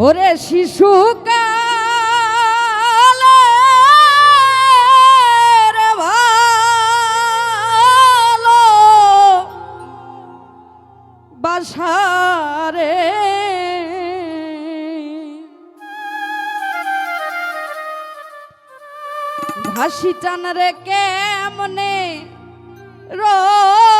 ওরে শিশু বাসারে ঘাসি টান রে কেমনে রো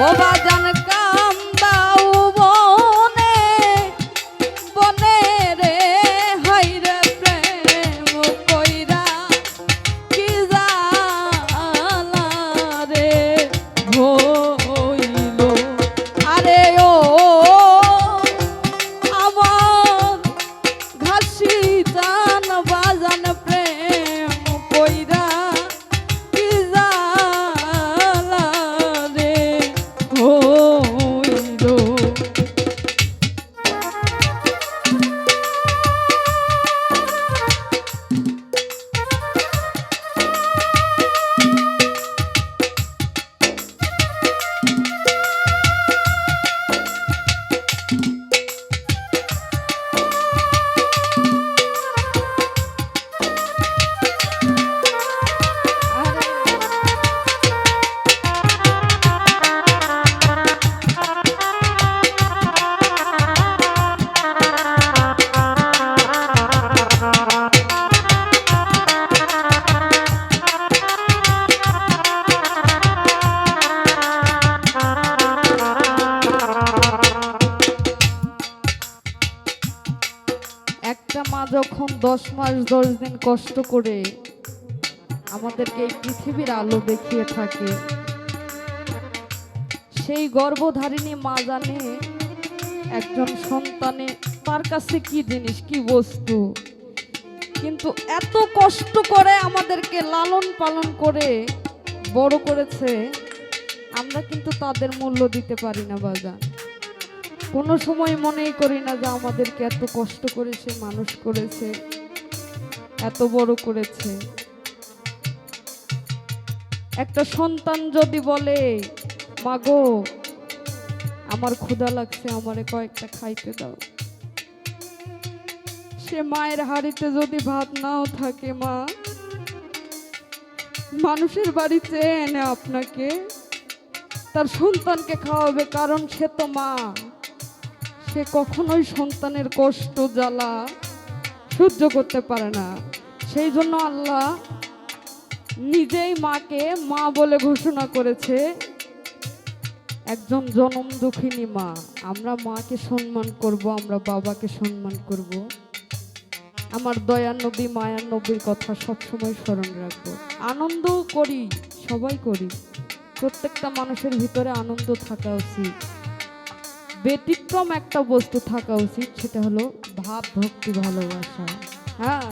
我把 যখন দশ মাস, দশ দিন কষ্ট করে আমাদেরকে এই পৃথিবীর আলো দেখিয়ে থাকে, সেই গর্ভধারিণী মা জানে একজন সন্তানে তার কাছে কি জিনিস, কি বস্তু। কিন্তু এত কষ্ট করে আমাদেরকে লালন পালন করে, বড় করেছে, আমরা কিন্তু তাদের মূল্য দিতে পারি না, বাজান। কোনো সময় মনেই করি না যে আমাদেরকে এত কষ্ট করেছে, মানুষ করেছে, এত বড় করেছে। একটা সন্তান যদি বলে মাগো আমার ক্ষুধা লাগছে, আমারে কয়েকটা খাইতে দাও। সে মায়ের হাড়িতে যদি ভাত নাও থাকে, মা, মানুষের বাড়িতে এনে আপনাকে, তার সন্তানকে খাওয়াবে, কারণ সে তো মা। সে কখনোই সন্তানের কষ্ট, জ্বালা সহ্য করতে পারে না। সেই জন্য আল্লাহ নিজেই মাকে মা বলে ঘোষণা করেছে, একজন জনম দুঃখিনী মা। আমরা মাকে সম্মান করব, আমরা বাবাকে সম্মান করব। আমার দয়ার নবী মায়ার নবীর কথা সবসময় স্মরণ রাখব। আনন্দ করি, সবাই করি। প্রত্যেকটা মানুষের ভিতরে আনন্দ থাকা উচিত। ব্যতিক্রম একটা বস্তু থাকা উচিত সেটা হলো ভাব ভক্তি ভালোবাসা। হ্যাঁ?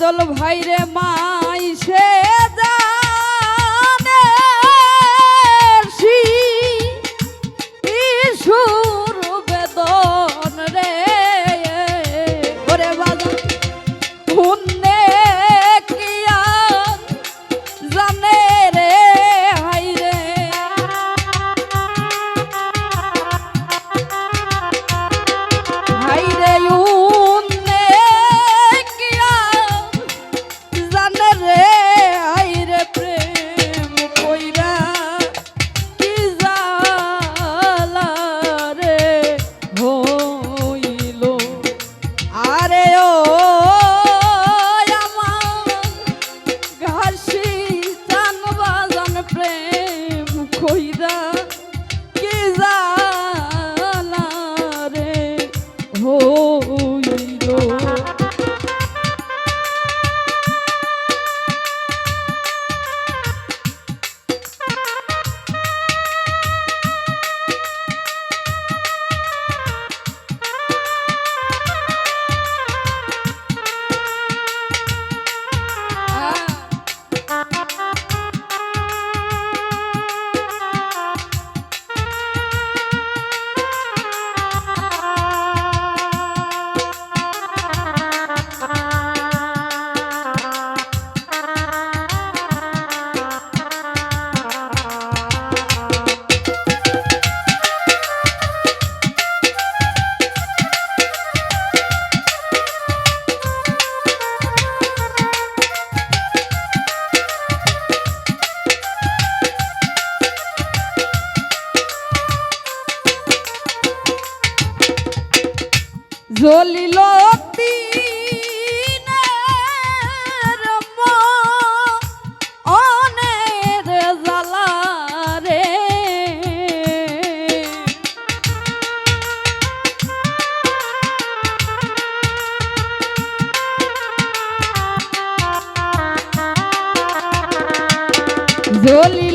কাজল ভাইরে মাইসে Júlio.